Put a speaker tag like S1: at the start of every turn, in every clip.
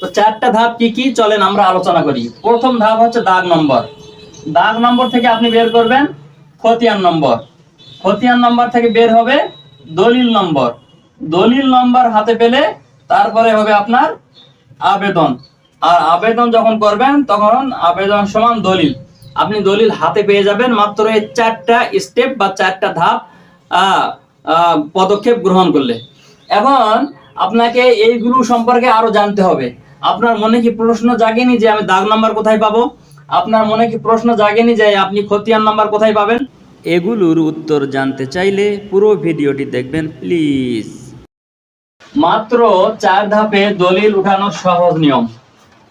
S1: তো চারটা ধাপ কি কি? চলেন আমরা আলোচনা করি। প্রথম ধাপ হচ্ছে দাগ নম্বর। দাগ নম্বর থেকে আপনি বের করবেন খতিয়ান নম্বর। খতিয়ান নম্বর থেকে বের হবে দলিল নম্বর। দলিল নম্বর হাতে পেলে তারপরে হবে আপনার আবেদন। আর আবেদন যখন করবেন, তখন আবেদন সমান দলিল। আপনি দলিল হাতে পেয়ে যাবেন মাত্র এই চারটা স্টেপ বা চারটা ধাপ পদক্ষেপ গ্রহণ করলে। এখন আপনাকে এইগুলো সম্পর্কে আরও জানতে হবে। আপনার মনে কি প্রশ্ন জাগেনি যে আমি দাগ নাম্বার কোথায় পাবো? আপনার মনে কি প্রশ্ন জাগেনি যে আপনি খতিয়ান নাম্বার কোথায় পাবেন?
S2: এগুলোর উত্তর জানতে চাইলে পুরো ভিডিওটি দেখবেন প্লিজ।
S1: মাত্র চার ধাপে দলিল উঠানোর সহজ নিয়ম।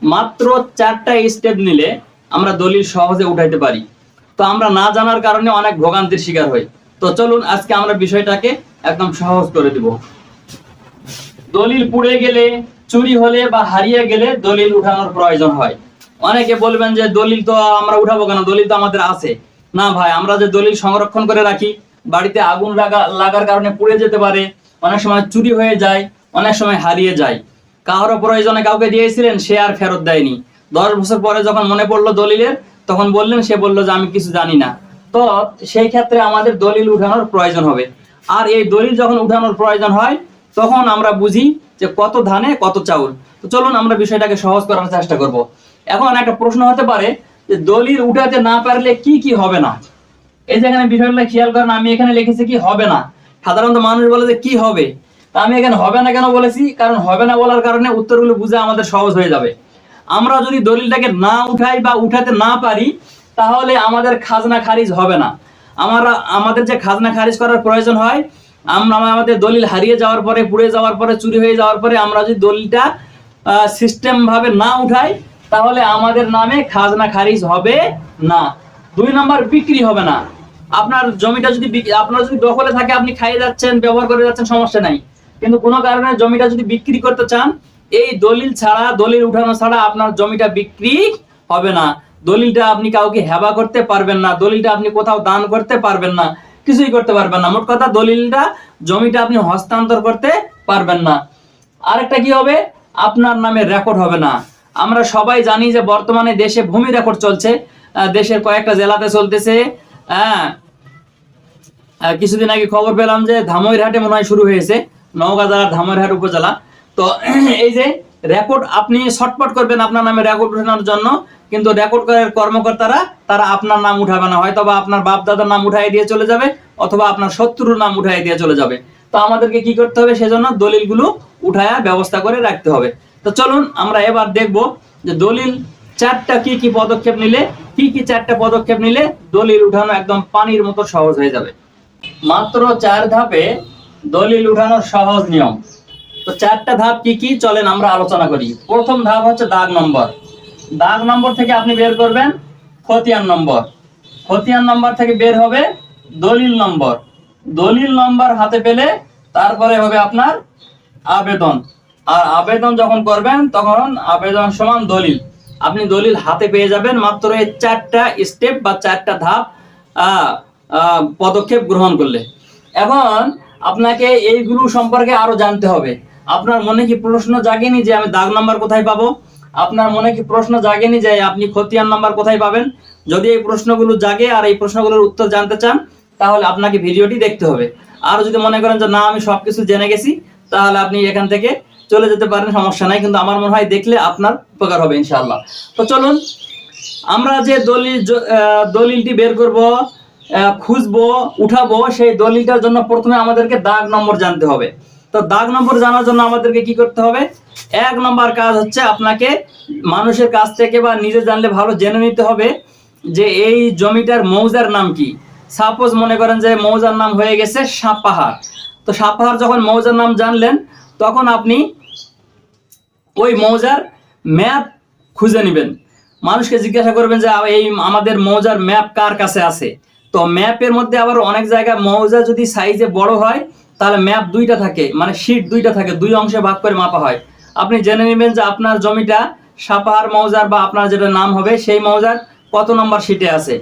S1: মাত্র চারটা স্টেপ নিলে আমরা দলিল সহজে উঠাইতে পারি। তো আমরা না জানার কারণে অনেক ভোগান্তির শিকার হই। তো চলুন আজকে আমরা বিষয়টাকে একদম সহজ করে দিব। দলিল পুড়ে গেলে চুরি হলে বা হারিয়ে গেলে দলিল উঠানোর প্রয়োজন হয়। অনেকে বলবেন যে দলিল তো আমরা উঠাবো কেন? দলিল তো আমাদের আছে। না ভাই, আমরা যে দলিল সংরক্ষণ করে রাখি, বাড়িতে আগুন লাগা, লাগার কারণে পুড়ে যেতে পারে, অনেক সময় চুরি হয়ে যায়, অনেক সময় হারিয়ে যায়। কারও প্রয়োজনে কাউকে দিয়েছিলেন, সে আর ফেরত দেয়নি। দশ বছর পরে যখন মনে পড়ল দলিলের, তখন বললেন, সে বলল যে আমি কিছু জানি না। তো সেই ক্ষেত্রে আমাদের দলিল উঠানোর প্রয়োজন হবে। আর এই দলিল যখন উঠানোর প্রয়োজন হয় তখন আমরা বুঝি যে কত ধানে কত চাউল। তো চলুন আমরা বিষয়টাকে সহজ করার চেষ্টা করব। এখন একটা প্রশ্ন হতে পারে যে দলিল উঠাতে না পারলে কি কি হবে না? এই যে এখানে বিষয়গুলো খেয়াল করেন, আমি এখানে লিখেছি কি হবে না। সাধারণত মানুষ বলে যে কি হবে? তা আমি এখানে হবে না কেন বলেছি? কারণ হবে না বলার কারণে উত্তরগুলো বুঝে আমাদের সহজ হয়ে যাবে। আমরা যদি দলিলটাকে না উঠাই বা উঠাতে না পারি, তাহলে আমাদের খাজনা খারিজ হবে না। আমরা, আমাদের যে খাজনা খারিজ করার প্রয়োজন হয় আমরা আমাদের দলিল হারিয়ে যাওয়ার পরে, পুড়ে যাওয়ার পরে, চুরি হয়ে যাওয়ার পরে আমরা যদি দলিলটা সিস্টেম ভাবে না উঠাই, তাহলে আমাদের নামে খাজনা খারিজ হবে না। দুই নম্বর, বিক্রি হবে না। আপনার জমিটা যদি আপনার যদি দখলে থাকে, আপনি খাইয়ে যাচ্ছেন, ব্যবহার করে যাচ্ছেন, সমস্যা নাই। কিন্তু কোনো কারণে জমিটা যদি বিক্রি করতে চান, এই দলিল ছাড়া, দলিল উঠানো ছাড়া আপনার জমিটা বিক্রি হবে না। দলিলটা আপনি কাউকে হেবা করতে পারবেন না। দলিলটা আপনি কোথাও দান করতে পারবেন না। কিছুই করতে পারবেন না। মোট কথা দলিলটা, জমিটা আপনি হস্তান্তর করতে পারবেন না। আরেকটা কি হবে? আপনার নামে রেকর্ড হবে না। আমরা সবাই জানি যে বর্তমানে দেশে ভূমি রেকর্ড চলছে। দেশের কয়েকটা জেলাতে চলতেছে। হ্যাঁ। কিছুদিন আগে খবর পেলাম যে ধামইরহাটে মনে হয় শুরু হয়েছে। নওগাঁ জেলার ধামইরহাট উপজেলা। তো, এই যে রেকর্ড আপনি শর্টপট করবেন আপনার নামে রেকর্ড উঠানোর জন্য। কিন্তু রেকর্ড করার কর্মকর্তারা, তারা আপনার নাম উঠাবে না। হয়তো বা আপনার বাপ দাদার নাম উঠাই দিয়ে চলে যাবে, অথবা আপনার শত্রুর নাম উঠাই দিয়ে চলে যাবে। তো আমাদেরকে কি করতে হবে? সেজন্য দলিলগুলো উঠায়া ব্যবস্থা করে রাখতে হবে। তো চলুন, আমরা এবার দেখব যে দলিল চারটা কি কি পদক্ষেপ নিলে, কি কি চারটা পদক্ষেপ নিলে দলিল উঠানো একদম পানির মতো সহজ হয়ে যাবে। মাত্র চার ধাপে দলিল উঠানোর সহজ নিয়ম। তো চারটা ধাপ কি কি? চলেন আমরা আলোচনা করি। প্রথম ধাপ হচ্ছে দাগ নম্বর। দাগ নম্বর থেকে আপনি বের করবেন খতিয়ান নম্বর। খতিয়ান নম্বর থেকে বের হবে দলিল নম্বর। দলিল নম্বর হাতে পেলে তারপরে হবে আপনার আবেদন। আর আবেদন যখন করবেন, তখন আবেদন সমান দলিল। আপনি দলিল হাতে পেয়ে যাবেন মাত্র এই চারটা স্টেপ বা চারটা ধাপ পদক্ষেপ গ্রহণ করলে। এখন আপনাকে এইগুলো সম্পর্কে আরও জানতে হবে। আপনার মনে কি প্রশ্ন জাগেনি যে আমি দাগ নাম্বার কোথায় পাবো? আপনার মনে কি প্রশ্ন জাগেনি যে আপনি খতিয়ান নাম্বার কোথায় পাবেন? যদি এই প্রশ্নগুলো জাগে আর এই প্রশ্নগুলোর উত্তর জানতে চান, তাহলে আপনাকে ভিডিওটি দেখতে হবে। আর যদি মনে করেন যে না, আমি সবকিছু জেনে গেছি, তাহলে আপনি এখান থেকে চলে যেতে পারেন, সমস্যা নাই। কিন্তু আমার মনে হয় দেখলে আপনার উপকার হবে ইনশাআল্লাহ। তো চলুন, আমরা যে দলিল দলিলটি বের করব খুঁজবো, উঠাবো, সেই দলিলটার জন্য প্রথমে আমাদেরকে দাগ নম্বর জানতে হবে। তো দাগ নম্বর জানার জন্য আমাদেরকে কি করতে হবে? এক নম্বর কাজ হচ্ছে আপনাকে মানুষের কাছ থেকে বা নিজে জানলে ভালো জেনে নিতে হবে যে এই জমিটার মৌজার নাম কি। সাপোজ মনে করেন যে মৌজার নাম হয়ে গেছে সাপাহার। তো সাপাহার যখন মৌজার নাম জানলেন, তখন আপনি ওই মৌজার ম্যাপ খুঁজে নেবেন। মানুষকে জিজ্ঞাসা করবেন যে এই আমাদের মৌজার ম্যাপ কার কাছে আছে? তো ম্যাপের মধ্যে আবার অনেক জায়গায় মৌজা যদি সাইজে বড় হয় তাহলে ম্যাপ দুইটা থাকে মানে শিট দুইটা থাকে, দুই অংশে ভাগ করে মাপা হয়। আপনি জেনে নেবেন যে আপনার জমিটা সাপাহার মৌজার বা আপনার যেটা নাম হবে, সেই মৌজার কত নম্বর শিটে আছে।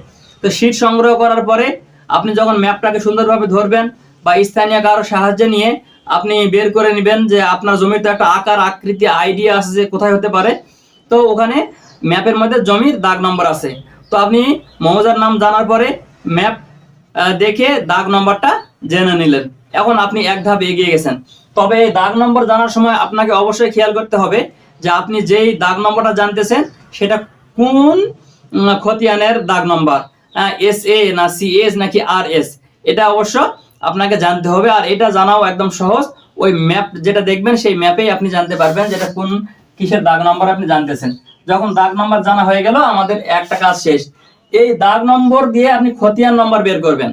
S1: তো শিট সংগ্রহ করার পরে আপনি যখন ম্যাপটাকে সুন্দরভাবে ধরবেন বা স্থানীয় কারও সাহায্যে নিয়ে আপনি বের করে নেবেন যে আপনার জমির তো একটা আকার, আকৃতি আইডিয়া আছে যে কোথায় হতে পারে, তো ওখানে ম্যাপের মধ্যে জমির দাগ নম্বর আছে। তো আপনি মৌজার নাম জানার পরে ম্যাপ দেখে দাগ নম্বরটা জেনে নিলেন। এখন আপনি এক ধাপ এগিয়ে গেছেন। তবে দাগ নম্বর জানার সময় আপনাকে অবশ্যই খেয়াল করতে হবে যে আপনি যেই দাগ নম্বরটা জানতেছেন, সেটা কোন খতিয়ানের দাগ নম্বর? এস এ না সি এস নাকি আর এস এটা অবশ্য আপনাকে জানতে হবে, আর এটা জানাও একদম সহজ। ওই ম্যাপ যেটা দেখবেন, সেই ম্যাপেই আপনি জানতে পারবেন যেটা কোন কিসের দাগ নম্বর আপনি জানতেছেন। যখন দাগ নম্বর জানা হয়ে গেল, আমাদের একটা কাজ শেষ। এই দাগ নম্বর দিয়ে আপনি খতিয়ান নম্বর বের করবেন।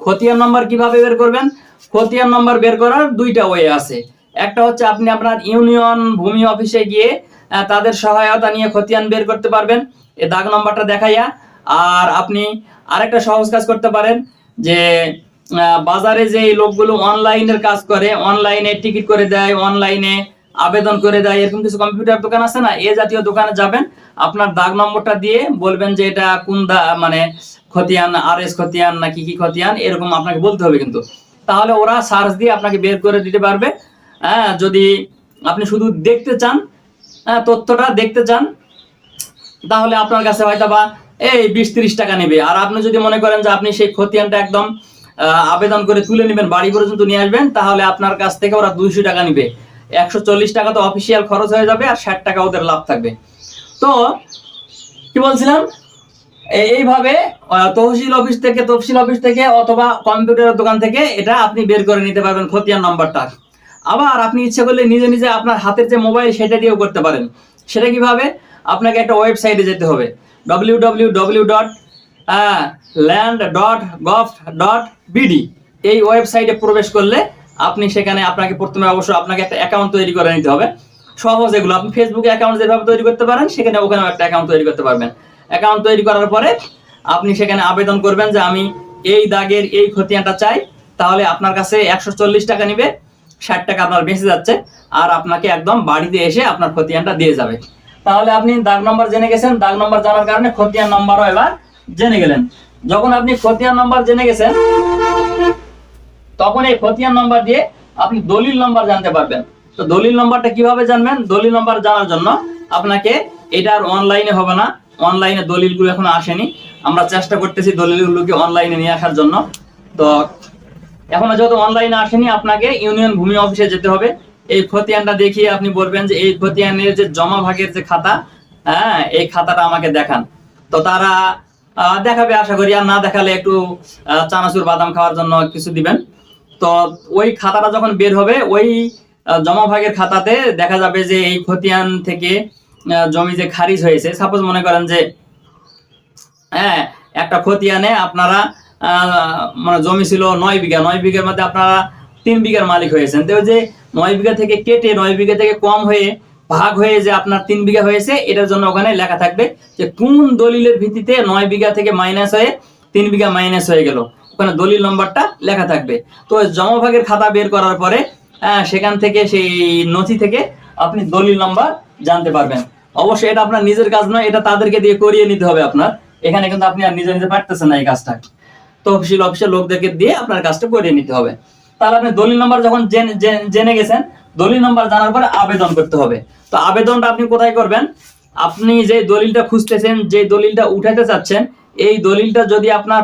S1: খতিয়ান নম্বর কীভাবে বের করবেন? খতিয়ান নম্বর বের করার দুইটা ওয়ে আছে। একটা হচ্ছে আপনি আপনার ইউনিয়ন ভূমি অফিসে গিয়ে তাদের সহায়তা নিয়ে খতিয়ান বের করতে পারবেন। এ দাগ নম্বরটা দেখাইয়া। আর আপনি আরেকটা সহজ কাজ করতে পারেন যে বাজারে যে লোকগুলো অনলাইনের কাজ করে অনলাইনে টিকিট করে দেয় অনলাইনে আবেদন করে দেয়, এরকম কিছু কম্পিউটার দোকান আছে না, এ জাতীয় দোকানে যাবেন, আপনার দাগ নম্বরটা দিয়ে বলবেন যে এটা কোন দা মানে খতিয়ান আর এস খতিয়ান না কি কি খতিয়ান, এরকম আপনাকে বলতে হবে কিন্তু। তাহলে ওরা সার্চ দিয়ে আপনাকে বের করে দিতে পারবে। হ্যাঁ যদি আপনি শুধু দেখতে চান হ্যাঁ তথ্যটা দেখতে চান, তাহলে আপনার কাছে হয়তো বা এই বিশ ত্রিশ টাকা নেবে। আর আপনি যদি মনে করেন যে আপনি সেই খতিয়ানটা একদম আবেদন করে তুলে নেবেন, বাড়ি পর্যন্ত নিয়ে আসবেন, তাহলে আপনার কাছ থেকে ওরা দুইশো টাকা নিবে। একশো চল্লিশ টাকা তো অফিসিয়াল খরচ হয়ে যাবে আর ষাট টাকা ওদের লাভ থাকবে। তো, কি বলছিলাম? এইভাবে তহসিল অফিস থেকে, তফসিল অফিস থেকে অথবা কম্পিউটারের দোকান থেকে এটা আপনি বের করে নিতে পারবেন খতিয়ান নাম্বারটা। আবার আপনি ইচ্ছে করলে নিজে নিজে আপনার হাতের যে মোবাইল সেটা দিয়েও করতে পারেন। সেটা কীভাবে? আপনাকে একটা ওয়েবসাইটে যেতে হবে। W W W dot land dot gov dot BD এই ওয়েবসাইটে প্রবেশ করলে আপনি সেখানে আপনাকে প্রথমে অবশ্য আপনাকে একটা অ্যাকাউন্ট তৈরি করে নিতে হবে। সহজ এগুলো। আপনি ফেসবুকে অ্যাকাউন্ট যেভাবে তৈরি করতে পারেন, সেখানে ওখানেও একটা অ্যাকাউন্ট তৈরি করতে পারবেন। অ্যাকাউন্ট তৈরি করার পরে আপনি সেখানে আবেদন করবেন যে আমি এই দাগের এই খতিয়ানটা চাই, তাহলে আপনার কাছে একশো চল্লিশ টাকা নিবে, ষাট টাকা আপনার বেঁচে যাচ্ছে, আর আপনাকে একদম বাড়িতে এসে আপনার খতিয়ানটা দিয়ে যাবে। তাহলে আপনি দাগ নম্বর জেনে গেছেন। দাগ নম্বর জানার কারণে খতিয়ান নম্বরও এবার জেনে গেলেন। যখন আপনি খতিয়ান নম্বর জেনে গেছেন তখন এই খতিয়ান নম্বর দিয়ে আপনি দলিল নম্বর জানতে পারবেন। তো দলিল নম্বরটা কীভাবে জানবেন? দলিল নম্বর জানার জন্য আপনাকে এটা আর অনলাইনে হবে না। অনলাইনে দলিলগুলো এখনও আসেনি। আমরা চেষ্টা করতেছি দলিলগুলোকে অনলাইনে নিয়ে আসার জন্য। তো এখনও যেহেতু অনলাইনে আসেনি, আপনাকে ইউনিয়ন ভূমি অফিসে যেতে হবে। এই খতিয়ানটা দেখিয়ে আপনি বলবেন যে এই খতিয়ানের যে জমা ভাগের যে খাতা হ্যাঁ এই খাতাটা আমাকে দেখান। তো তারা দেখাবে আশা করি। আর না দেখালে একটু চানাচুর বাদাম খাওয়ার জন্য কিছু দিবেন। তো ওই খাতাটা যখন বের হবে, ওই জমা ভাগের খাতাতে দেখা যাবে যে এই খতিয়ান থেকে জমি যে খারিজ হয়েছে সাপোজ মনে করেন যে হ্যাঁ একটা খতিয়ানে আপনারা মানে জমি ছিল নয় বিঘা, নয় বিঘার মধ্যে আপনারা তিন বিঘার মালিক হয়েছেন। তো যে নয় বিঘা থেকে কেটে নয় বিঘা থেকে কম হয়ে ভাগ হয়ে যে আপনার তিন বিঘা হয়েছে, এটার জন্য ওখানে লেখা থাকবে যে কোন দলিলের ভিত্তিতে নয় বিঘা থেকে মাইনাস হয়ে তিন বিঘা মাইনাস হয়ে গেল। ওখানে দলিল নম্বরটা লেখা থাকবে। তো ওই জমা ভাগের খাতা বের করার পরে সেখান থেকে সেই নথি থেকে আপনি দলিল নম্বর জানতে পারবেন। অবশ্যই এটা আপনার নিজের কাজ নয়, এটা তাদেরকে দিয়ে করিয়ে নিতে হবে আপনার। এখানে কিন্তু আপনি আর নিজে নিজে পারতেছেন না এই কাজটা। তহসিল অফিসের লোকদেরকে দিয়ে আপনার কাজটা করিয়ে নিতে হবে। তাহলে আপনি দলিল নম্বর যখন জেনে গেছেন, দলিল নম্বর জানার পরে আবেদন করতে হবে। তো আবেদনটা আপনি কোথায় করবেন? আপনি যে দলিলটা খুঁজতেছেন যে দলিলটা উঠাতে চাচ্ছেন, এই দলিলটা যদি আপনার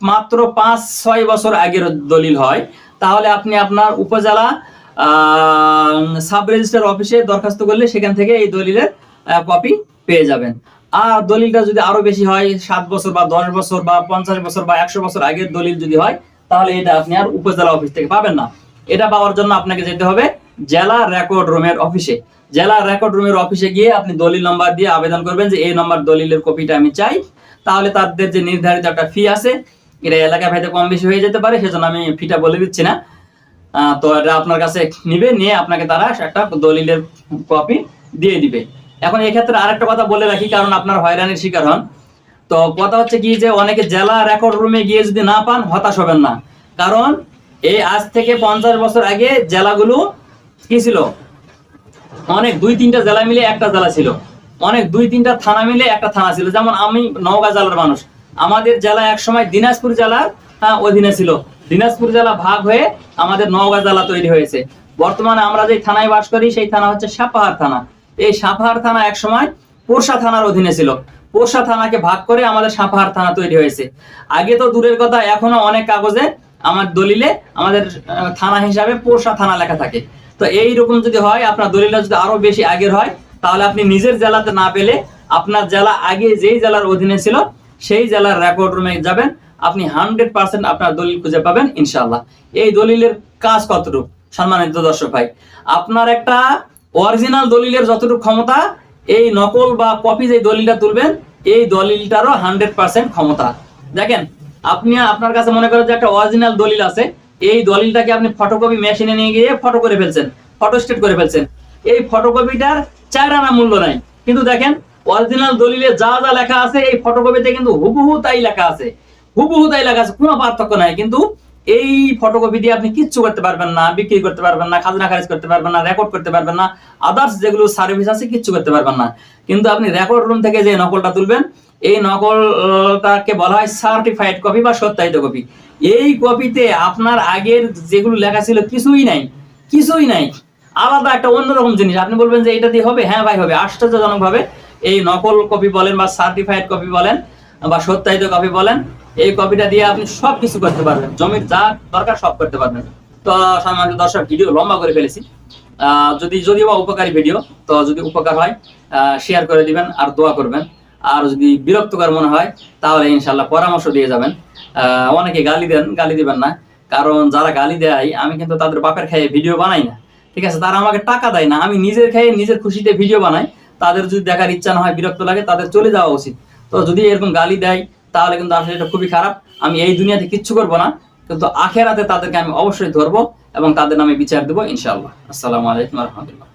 S1: মাত্র পাঁচ, ছয় বছর আগের দলিল হয়। তাহলে আপনি আপনার উপজেলা সাব রেজিস্টার অফিসে দরখাস্ত করলে সেখান থেকে এই দলিলের কপি পেয়ে যাবেন। আর দলিলটা যদি আরও বেশি হয়, সাত বছর বা দশ বছর বা পঞ্চাশ বছর বা একশো বছর আগের দলিল যদি হয়, তাহলে এটা আপনি আর উপজেলা অফিস থেকে পাবেন না। এটা পাওয়ার জন্য আপনাকে যেতে হবে জেলা রেকর্ড রুমের অফিসে। জেলা রেকর্ড রুমের অফিসে গিয়ে আপনি দলিল নম্বর দিয়ে আবেদন করবেন যে এই নম্বর দলিলের কপিটা আমি চাই। তাহলে তাদের যে নির্ধারিত একটা ফি আছে এটা এলাকা ভেদে কম বেশি হয়ে যেতে পারে, সেজন্য আমি ফিটা বলে দিচ্ছি না। তো এটা আপনার কাছে নিবে, নিয়ে আপনাকে তারা একটা দলিলের কপি দিয়ে দিবে। এখন এক্ষেত্রে আরেকটা কথা বলে রাখি, কারণ আপনার হয়রানির শিকার হন। তো কথা হচ্ছে কি যে, অনেকে জেলা রেকর্ড রুমে গিয়ে যদি না পান, হতাশ হবেন না। কারণ এই আজ থেকে পঞ্চাশ বছর আগে জেলাগুলো কি ছিল? অনেক দুই তিনটা জেলা মিলে একটা জেলা ছিল। অনেক দুই তিনটা থানা মিলে একটা থানা ছিল। যেমন আমি নওগাঁ জেলার মানুষ। আমাদের জেলা একসময় দিনাজপুর জেলার অধীনে ছিল। দিনাজপুর জেলা ভাগ হয়ে আমাদের নওগাঁ জেলা তৈরি হয়েছে। বর্তমানে আমরা যে থানায় বাস করি, সেই থানা হচ্ছে সাপাহার থানা। এই সাপাহার থানা এক সময় পোরশা থানার অধীনে ছিল। পোরশা থানাকে ভাগ করে আমাদের সাপাহার থানা তৈরি হয়েছে। আগে তো দূরের কথা, এখনও অনেক কাগজে আমার দলিলে আমাদের থানা হিসাবে পোরশা থানা লেখা থাকে। তো এই রকম যদি হয়, আপনার দলিলটা যদি আরও বেশি আগের হয়, তাহলে আপনি নিজের জেলাতে না পেলে আপনার জেলা আগে যেই জেলার অধীনে ছিল সেই জেলার রেকর্ড রুমে যাবেন। আপনি হান্ড্রেড পার্সেন্ট আপনার দলিল খুঁজে পাবেন ইনশাল্লাহ এই দলিলের কাজ কতটুকু? সম্মানিত দর্শক ভাই, আপনার একটা অরিজিনাল দলিলের যতটুকু ক্ষমতা, এই নকল বা কপি যে দলিলটা তুলবেন, এই দলিলটারও হান্ড্রেড পার্সেন্ট ক্ষমতা। দেখেন, আপনি আপনার কাছে মনে করেন যে একটা অরিজিনাল দলিল আছে, এই দলিলটাকে আপনি ফটোকপি মেশিনে নিয়ে গিয়ে ফটো করে ফেলছেন ফটো স্টেট করে ফেলছেন। এই ফটোকপিটার চার আনা মূল্য নাই। কিন্তু দেখেন অরিজিনাল দলিলে যা যা লেখা আছে, এই ফটোকপিতে কিন্তু হুবহু তাই লেখা আছে। হুবহু তাই লেখা আছে, কোনো পার্থক্য নাই। কিন্তু এই ফটোকপি দিয়ে আপনি কিচ্ছু করতে পারবেন না, বিক্রি করতে পারবেন না, খাজনা খারিজ করতে পারবেন না রেকর্ড করতে পারবেন না আদার্স যেগুলো সার্ভিস আছে কিচ্ছু করতে পারবেন না। কিন্তু আপনি রেকর্ড রুম থেকে যে নকলটা তুলবেন, এই নকলটাকে বলা হয় সার্টিফাইড কপি বা সত্যায়িত কপি এই কপিতে আপনার আগের যেগুলো লেখা ছিল কিছুই নাই কিছুই নাই। আলাদা একটা অন্যরকম জিনিস। আপনি বলবেন যে এটা দিয়ে হবে? হ্যাঁ ভাই, হবে। আশ্চর্যজনক ভাবে এই নকল কপি বলেন বা সার্টিফাইড কপি বলেন বা সত্যায়িত কপি বলেন, এই কপিটা দিয়ে আপনি সব কিছু করতে পারবেন। জমির যা দরকার সব করতে পারবেন। তো সম্মানিত দর্শক, ভিডিও লম্বা করে ফেলেছি। যদি যদিও বা উপকারী ভিডিও, তো যদি উপকার হয় শেয়ার করে দিবেন আর দোয়া করবেন। আর যদি বিরক্তকর মনে হয়, তাহলে ইনশাল্লাহ পরামর্শ দিয়ে যাবেন। অনেকে গালি দেন, গালি দিবেন না। কারণ যারা গালি দেয়, আমি কিন্তু তাদের বাপের খেয়ে ভিডিও বানাই না। ঠিক আছে, তারা আমাকে টাকা দেয় না। আমি নিজের খেয়ে নিজের খুশিতে ভিডিও বানাই। তাদের যদি দেখার ইচ্ছা না হয়, বিরক্ত লাগে, তাদের চলে যাওয়া উচিত। তো যদি এরকম গালি দেয়, তাহলে কিন্তু আসলে এটা খুবই খারাপ। আমি এই দুনিয়াতে কিচ্ছু করব না, কিন্তু আখের হাতে তাদেরকে আমি অবশ্যই ধরবো এবং তাদের নামে বিচার দেবো ইনশাআল্লাহ। আসসালামু আলাইকুম রহমতুল্লাহ।